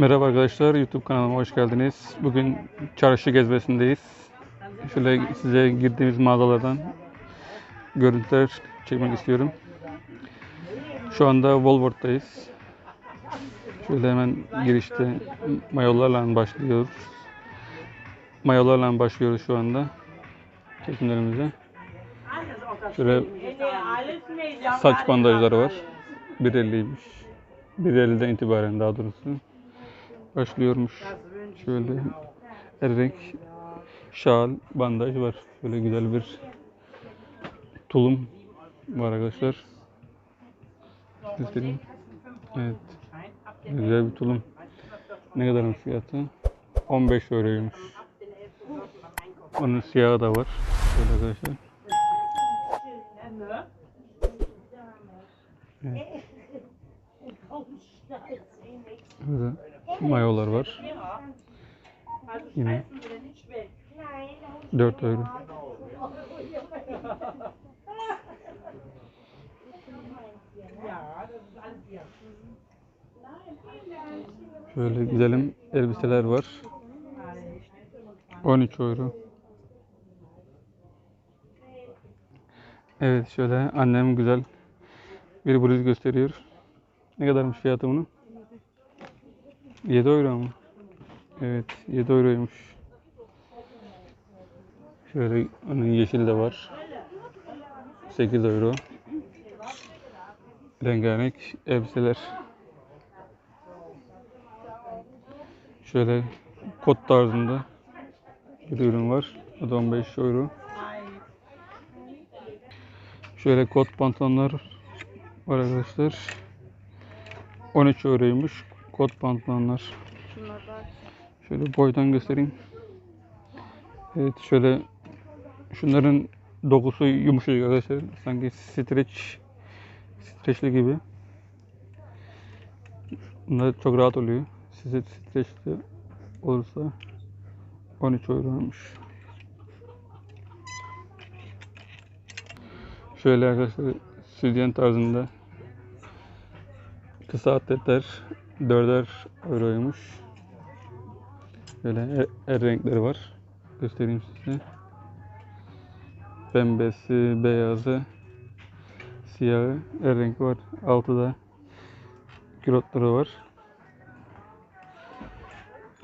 Merhaba arkadaşlar, YouTube kanalıma hoş geldiniz. Bugün çarşı gezmesindeyiz. Şöyle size girdiğimiz mağazalardan görüntüler çekmek istiyorum. Şu anda Walmart'tayız. Şöyle hemen girişte mayolarla başlıyoruz. Mayolarla başlıyoruz şu anda çekimlerimize. Şöyle saç bandajları var. 1.50'ymiş. 1.50'den itibaren daha doğrusu başlıyormuş. Şöyle her renk şal, bandaj var. Şöyle güzel bir tulum var arkadaşlar. Göstereyim. Evet. Güzel bir tulum. Ne kadarmış fiyatı? 15 euroymuş. Onun siyahı da var. Şöyle arkadaşlar. Evet. Mayolar var. Yine 4 euro. Şöyle güzelim elbiseler var. 13 euro. Evet şöyle annem güzel bir bluz gösteriyor. Ne kadarmış fiyatı bunun? 7 euro mu? Evet 7 euroymuş. Şöyle onun yeşili de var. 8 euro. Rengarenk elbiseler. Şöyle kot tarzında bir ürün var. O da 15 euro. Şöyle kot pantolonlar var arkadaşlar. 13 euroymuş kot pantolonlar. Şöyle boydan göstereyim. Evet şöyle şunların dokusu yumuşacık arkadaşlar. Sanki streç streçli gibi. Bunlar çok rahat oluyor. Size streçli olursa 13 euroymuş. Şöyle arkadaşlar sütyen tarzında kısa atletler 4'er euroymuş. Böyle her, her renkleri var. Göstereyim size. Pembesi, beyazı, siyahı, her renk var. Altıda külotları var.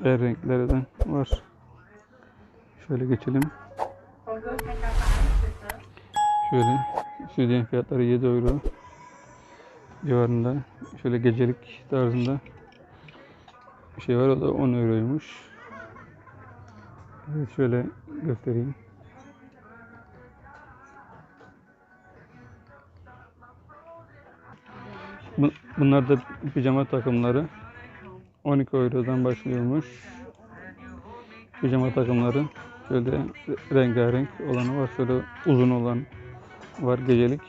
Her renklerden var. Şöyle geçelim. Şöyle sütyen fiyatları 7 euro civarında. Şöyle gecelik tarzında bir şey var. O da 10 euroymuş. Evet şöyle göstereyim. Bu- Bunlar da pijama takımları. 12 eurodan başlıyormuş. Pijama takımları. Şöyle rengarenk olanı var. Şöyle uzun olan var gecelik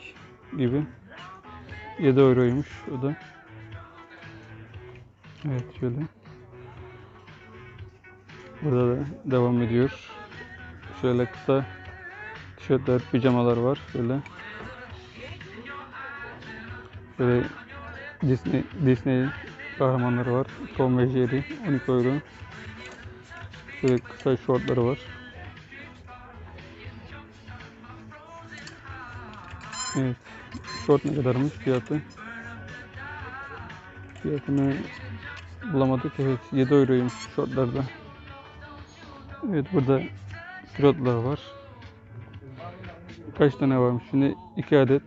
gibi. 7 euroymuş o da. Evet şöyle. Burada da devam ediyor. Şöyle kısa tişörtler, pijamalar var. Şöyle. Şöyle Disney, Disney kahramanları var. Tom ve Jerry 12 euro. Şöyle kısa şortları var. Evet. Şort ne kadarmış fiyatı? Fiyatını bulamadık. Evet 7 euroymuş şortlarda. Evet burada pilotlar var. Kaç tane varmış? Şimdi 2 adet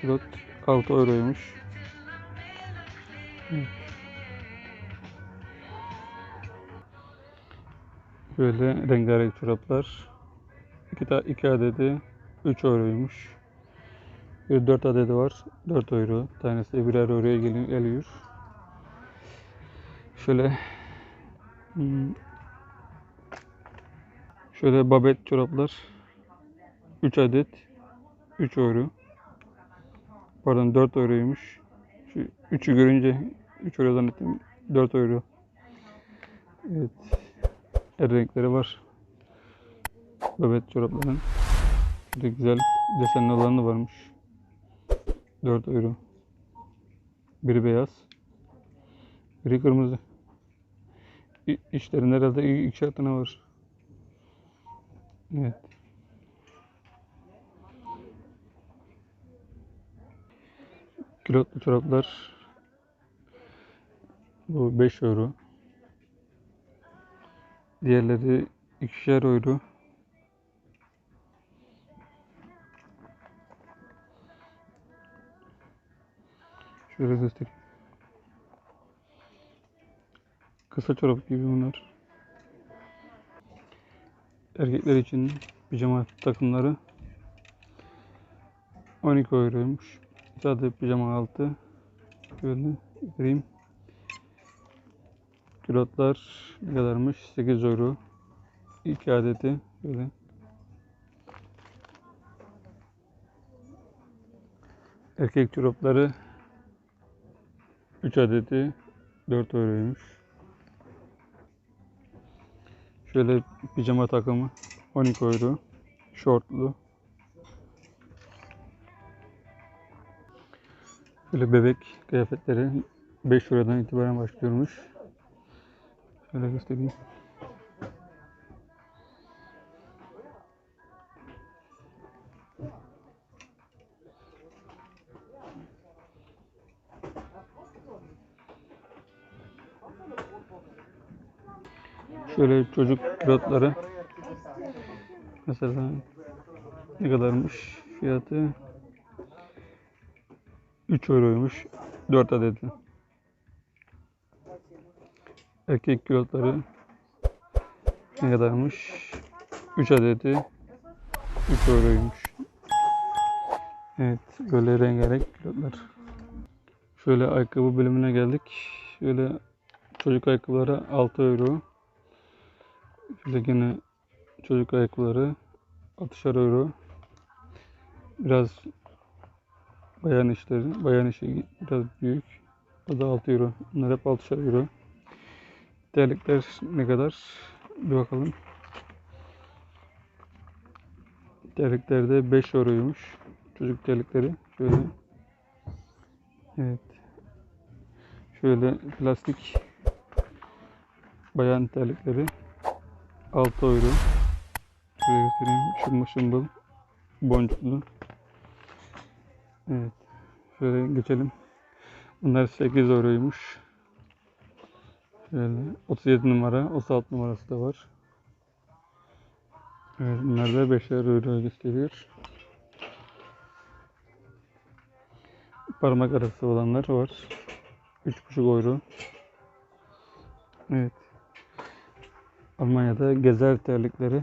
pilot 6 euroymuş. Evet. Böyle rengarenk çoraplar. 2 iki adedi 3 euroymuş. Bir 4 adedi var. 4 euro. Tanesi birer euroya geliyor. Şöyle hmm, şöyle babet çoraplar 3 adet 3 euro. Pardon 4 euroymuş. Şu 3'ü görünce 3 euro zannettim. 4 euro. Evet. Her renkleri var. Babet çorapların. De güzel desenli olanı varmış. 4 euro. Biri beyaz. Biri kırmızı. İ- İçlerinde herhalde ikişer tane var. Evet. Kilotlu çoraplar bu 5 euro. Diğerleri ikişer euro. Şöyle göstereyim. Kısa çorap gibi bunlar. Erkekler için pijama takımları 12 euroymuş. Sadece pijama altı. Şöyle vereyim. Külotlar ne kadarmış? 8 euro. 2 adeti böyle. Erkek çorapları 3 adeti 4 euroymuş. Şöyle pijama takımı 12 euro. Şortlu. Şöyle bebek kıyafetleri 5 eurodan itibaren başlıyormuş. Şöyle göstereyim. Şöyle çocuk pilotları mesela ne kadarmış fiyatı 3 euroymuş 4 adeti. Erkek pilotları ne kadarmış 3 adeti 3 euroymuş. Evet böyle rengarenk pilotlar. Şöyle ayakkabı bölümüne geldik. Şöyle çocuk ayakkabıları 6 euro. Şöyle gene çocuk ayakkabıları 60 euro. Biraz bayan işleri, bayan işi biraz büyük. O da 6 euro. Bunlar hep 6 euro. Terlikler ne kadar? Bir bakalım. Terlikler de 5 euroymuş. Çocuk terlikleri. Şöyle. Evet. Şöyle plastik bayan terlikleri 6 euro. Şöyle göstereyim. Şımbıl şımbıl. Boncuklu. Evet. Şöyle geçelim. Bunlar 8 euroymuş. Şöyle 37 numara, 36 numarası da var. Evet, bunlar da 5'er euro gösteriyor. Parmak arası olanlar var. 3,5 euro. Evet. Almanya'da gezer terlikleri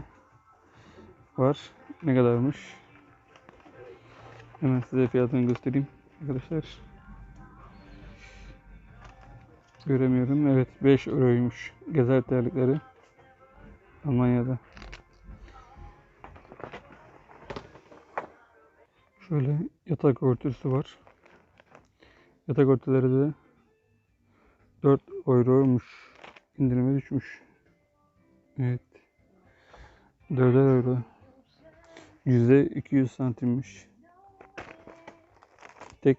var. Ne kadarmış? Hemen size fiyatını göstereyim arkadaşlar. Göremiyorum. Evet 5 euroymuş gezer terlikleri. Almanya'da. Şöyle yatak örtüsü var. Yatak örtüleri de 4 euroymuş. İndirime düşmüş. Evet. 4 euro. Yüzde 200 santimmiş. Tek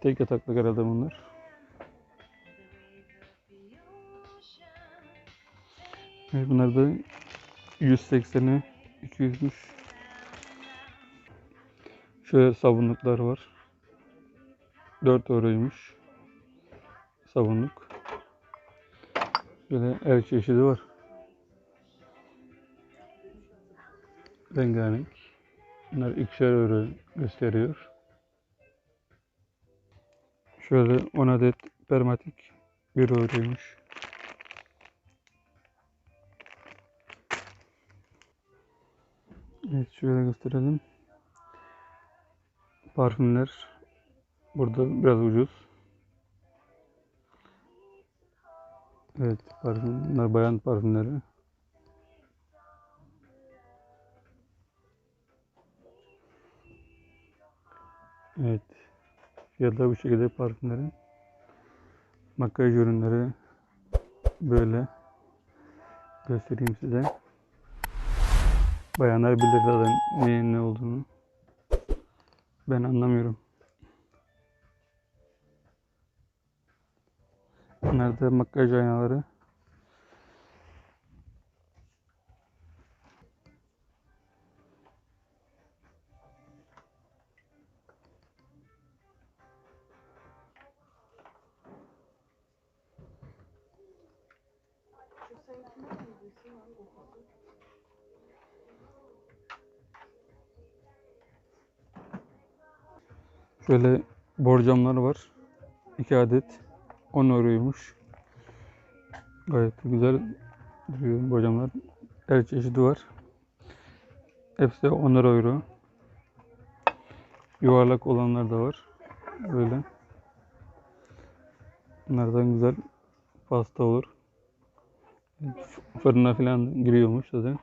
tek yataklık herhalde bunlar. Evet, bunlar da 180'e 200'müş. Şöyle sabunluklar var. 4 euroymuş. Sabunluk. Böyle her çeşidi var. Rengarenk. Bunlar ikişer euro gösteriyor. Şöyle 10 adet permatik 1 euroymuş. Evet şöyle gösterelim. Parfümler burada biraz ucuz. Evet parfüm, bunlar bayan parfümleri. Evet. Fiyatlar bu şekilde parfümlerin. Makyaj ürünleri böyle göstereyim size. Bayanlar bilir zaten neyin ne olduğunu. Ben anlamıyorum. Bunlar da makyaj aynaları. Şöyle borcamlar var. 2 adet 10 euroymuş. Gayet güzel duruyor borcamlar. Her çeşidi var. Hepsi 10 euro. Yuvarlak olanlar da var. Böyle. Bunlardan güzel pasta olur. Fırına falan giriyormuş zaten.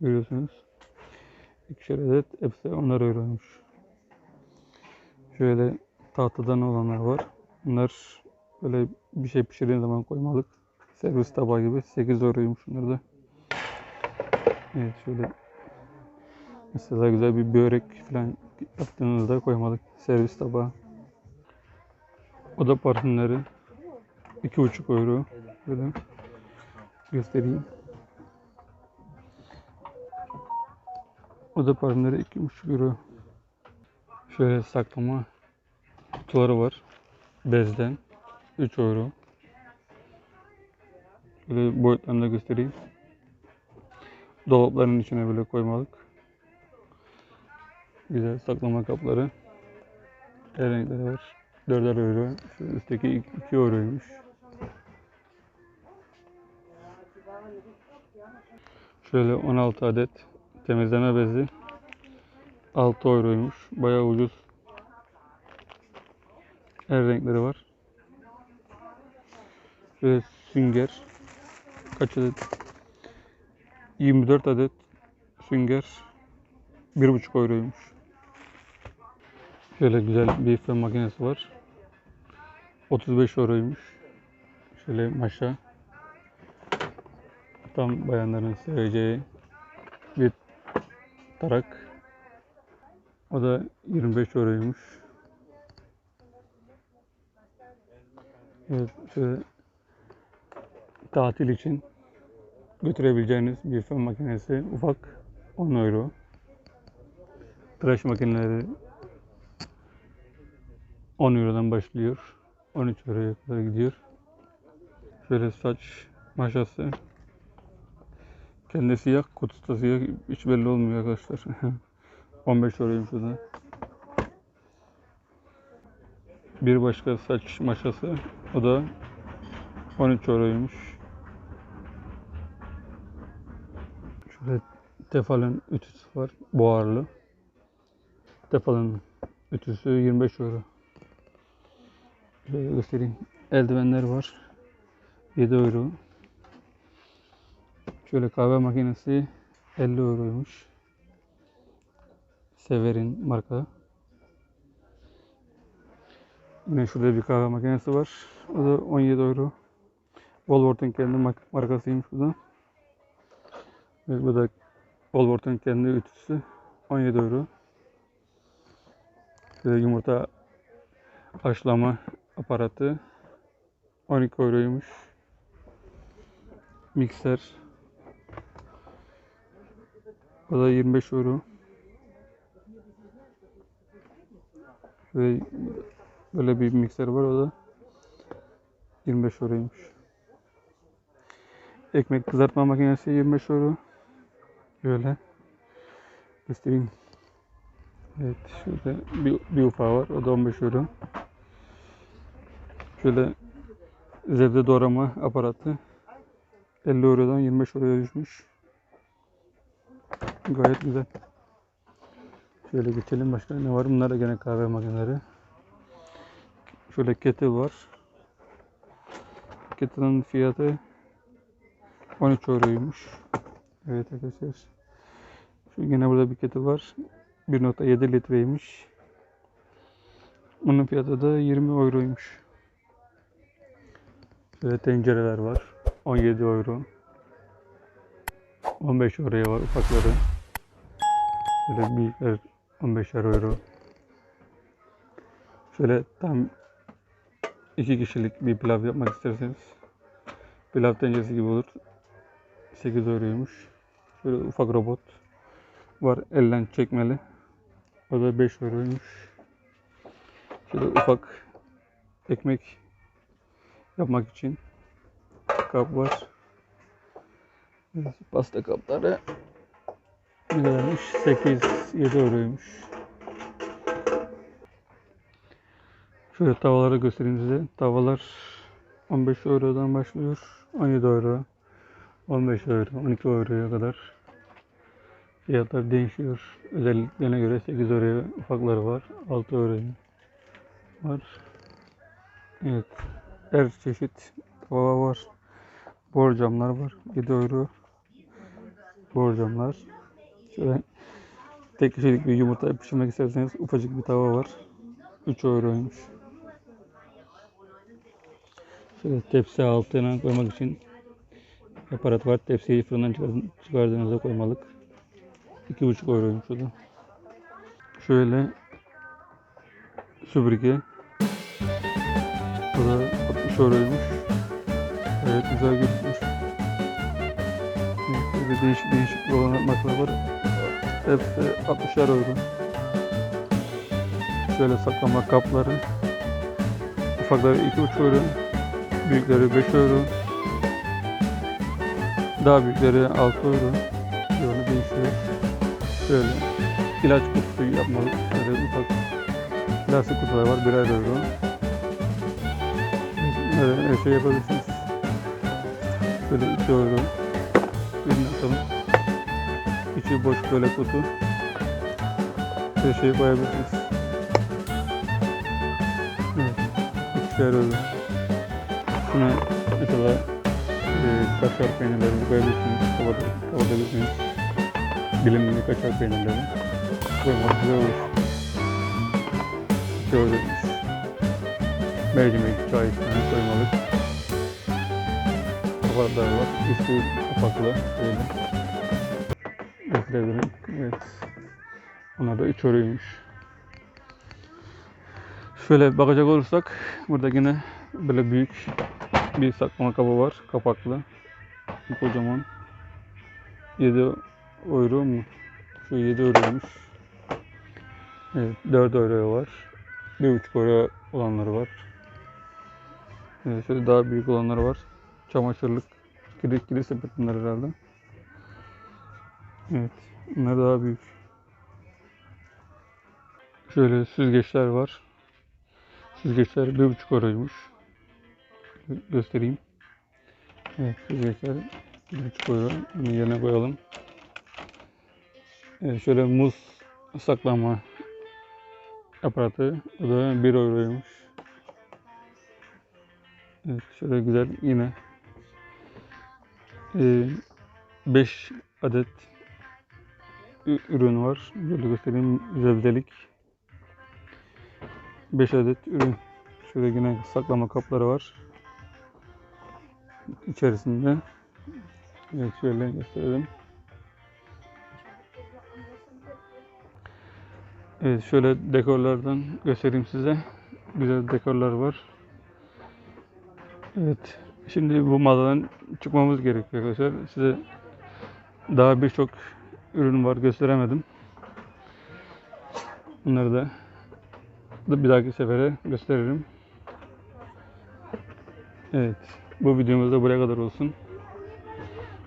Görüyorsunuz. İkişer adet hepsi 10 euroymuş. Şöyle tahtadan olanlar var. Bunlar böyle bir şey pişirdiğin zaman koymalık. Servis tabağı gibi 8 euroymuş bunlar da. Evet şöyle mesela güzel bir börek falan yaptığınızda koymalık servis tabağı. Oda parfümleri 2,5 euro. Böyle göstereyim. Oda parfümleri 2,5 euro. Şöyle saklama kutuları var. Bezden. 3 euro. Şöyle boyutlarını da göstereyim. Dolapların içine böyle koymalık. Güzel saklama kapları. Her renkleri var. 4'er euro. Şu üstteki 2 euroymuş. Şöyle 16 adet temizleme bezi. 6 euroymuş. Bayağı ucuz. Her renkleri var. Şöyle sünger. Kaç adet? 24 adet sünger. 1,5 euroymuş. Şöyle güzel bir fön makinesi var. 35 euroymuş. Şöyle maşa. Tam bayanların seveceği bir tarak. O da 25 euroymuş. Evet, şöyle tatil için götürebileceğiniz bir fön makinesi ufak 10 euro. Tıraş makineleri 10 eurodan başlıyor. 13 euroya kadar gidiyor. Şöyle saç maşası. Kendi siyah, kutusu da siyah. Hiç belli olmuyor arkadaşlar. 15 euroymuş o da. Bir başka saç maşası. O da 13 euroymuş. Tefal'ın ütüsü var. Buharlı. Tefal'ın ütüsü 25 euro. Şöyle göstereyim. Eldivenler var. 7 euro. Şöyle kahve makinesi 50 euroymuş. Severin marka. Yine şurada bir kahve makinesi var. O da 17 euro. Wolverton kendi markasıymış bu da. Ve bu da Wolverton kendi ütüsü. 17 euro. Şöyle yumurta haşlama aparatı 12 euroymuş. Mikser o da 25 euro. Şöyle böyle bir mikser var o da 25 euroymuş. Ekmek kızartma makinesi 25 euro. Şöyle göstereyim. Evet şurada bir, bir ufağı var o da 15 euro. Şöyle zebde doğrama aparatı 50 eurodan 25 euroya düşmüş. Gayet güzel. Şöyle geçelim başka ne var? Bunlar da gene kahve makineleri. Şöyle kettle var. Kettle'ın fiyatı 13 euroymuş. Evet arkadaşlar. Şu yine burada bir kettle var. 1.7 litreymiş. Onun fiyatı da 20 euroymuş. Şöyle tencereler var. 17 euro. 15 euroya var ufakları. Şöyle büyükler 15 euro. Şöyle tam iki kişilik bir pilav yapmak isterseniz pilav tenceresi gibi olur. 8 euroymuş. Şöyle ufak robot var elden çekmeli. O da 5 euroymuş. Şöyle ufak ekmek yapmak için kap var. Pasta kapları ne kadarmış? 8-7 euroymuş. Şöyle tavaları göstereyim size. Tavalar 15 eurodan başlıyor. 17 euro, 15 euro, 12 euroya kadar fiyatlar değişiyor. Özelliklerine göre 8 euroya ufakları var. 6 euroya var. Evet. Her çeşit tava var. Borcamlar var. 7 euro. Borcamlar. Şöyle tek kişilik bir yumurta pişirmek isterseniz ufacık bir tava var. 3 euroymuş. Şöyle tepsi altına koymak için aparat var. Tepsiyi fırından çıkardığınızda koymalık. 2,5 euroymuş o da. Şöyle süpürge. Bu da 60 euroymuş. Evet güzel gözükmüş. Böyle değişik değişik dolanmaklar var. Hepsi 60 euro. Şöyle saklama kapları. Ufakları 2,5 euro. Büyükleri 5 euro. Daha büyükleri 6 euro. Böyle. Şöyle ilaç kutusu yapmalık. Şöyle ufak plastik kutular var. Birer euro. Böyle her şey yapabilirsiniz. Şöyle 2 euro. Birini atalım. İçi boş böyle kutu. Her şeyi koyabilirsiniz. Evet. 2 euro. Şuna mesela e, kaşar peynirlerini koyabilirsiniz. Kavada, kavadabilirsiniz. Dilimli kaşar peynirlerini koymak güzel olur. Gördünüz. Mercimek, çay falan koymalık. Kabaklar var. Üstü kapaklı. Böyle. Getirebilirim. Evet. Onlar da 3 euroymuş. Şöyle bakacak olursak burada yine böyle büyük bir saklama kabı var. Kapaklı. Kocaman. 7 euro mu? Şu 7 euroymuş. Evet, 4 euro var. 1,5 euro olanları var. Evet, şöyle daha büyük olanları var. Çamaşırlık. Kiri, kiri sepet herhalde. Evet. Bunlar daha büyük. Şöyle süzgeçler var. Süzgeçler 1,5 euroymuş. Gö- Göstereyim. Evet süzgeçler 1,5 euro. Bunu yerine koyalım. Evet, şöyle muz saklama aparatı. O da 1 euroymuş. Evet şöyle güzel yine 5 adet ü- ürün var. Böyle göstereyim. Zevdelik. 5 adet ürün. Şöyle yine saklama kapları var. İçerisinde. Evet şöyle gösterelim. Evet şöyle dekorlardan göstereyim size. Güzel dekorlar var. Evet. Şimdi bu mağazadan çıkmamız gerekiyor arkadaşlar. Size daha birçok ürün var gösteremedim. Bunları da bir dahaki sefere gösteririm. Evet. Bu videomuz da buraya kadar olsun.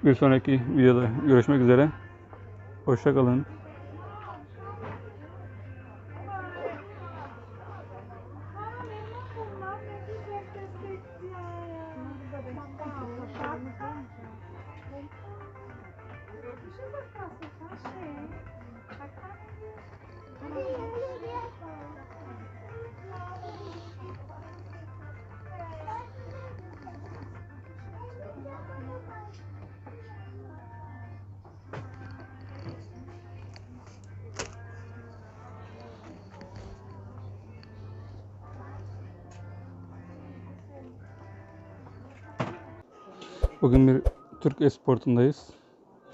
Bir sonraki videoda görüşmek üzere. Hoşça Bugün bir Türk Esport'undayız.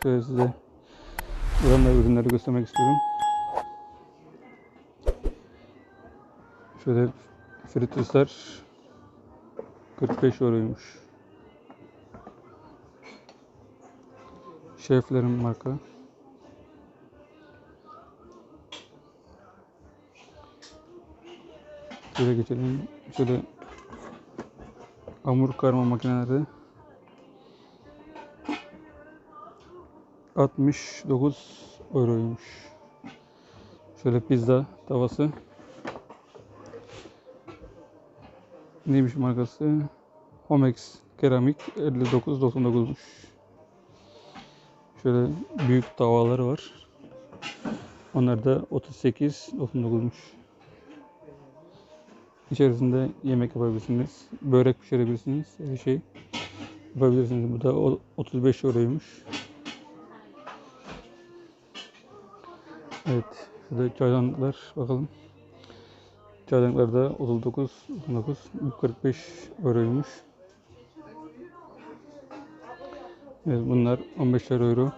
Şöyle size buradan da ürünleri göstermek istiyorum. Şöyle fritüsler 45 euroymuş. Şeflerin marka. Şöyle geçelim. Şöyle hamur karma makineleri 69 euroymuş. Şöyle pizza tavası. Neymiş markası? Homex keramik 59.99'muş. Şöyle büyük tavaları var. Onlar da 38.99'muş. İçerisinde yemek yapabilirsiniz. Börek pişirebilirsiniz. Her şey yapabilirsiniz. Bu da o- 35 euroymuş. Evet. Şurada çaydanlıklar bakalım. Çaydanlıklar da 39, 39, bu 45 euroymuş. Evet bunlar 15 euro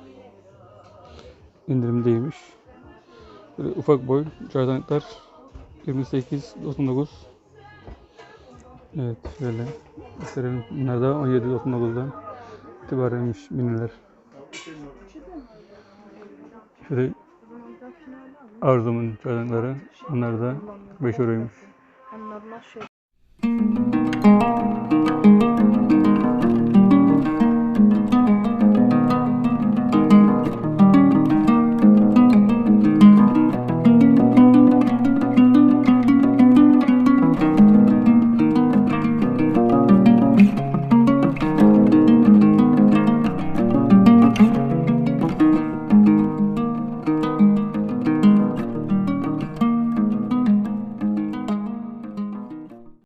indirimdeymiş. Böyle ufak boy çaydanlıklar 28, 99. Evet şöyle gösterelim. Bunlar da 17, 99'dan itibarenmiş miniler. Şöyle Arzum'un çaydanlıkları. Bunlar da 5 euroymuş. Normal şey.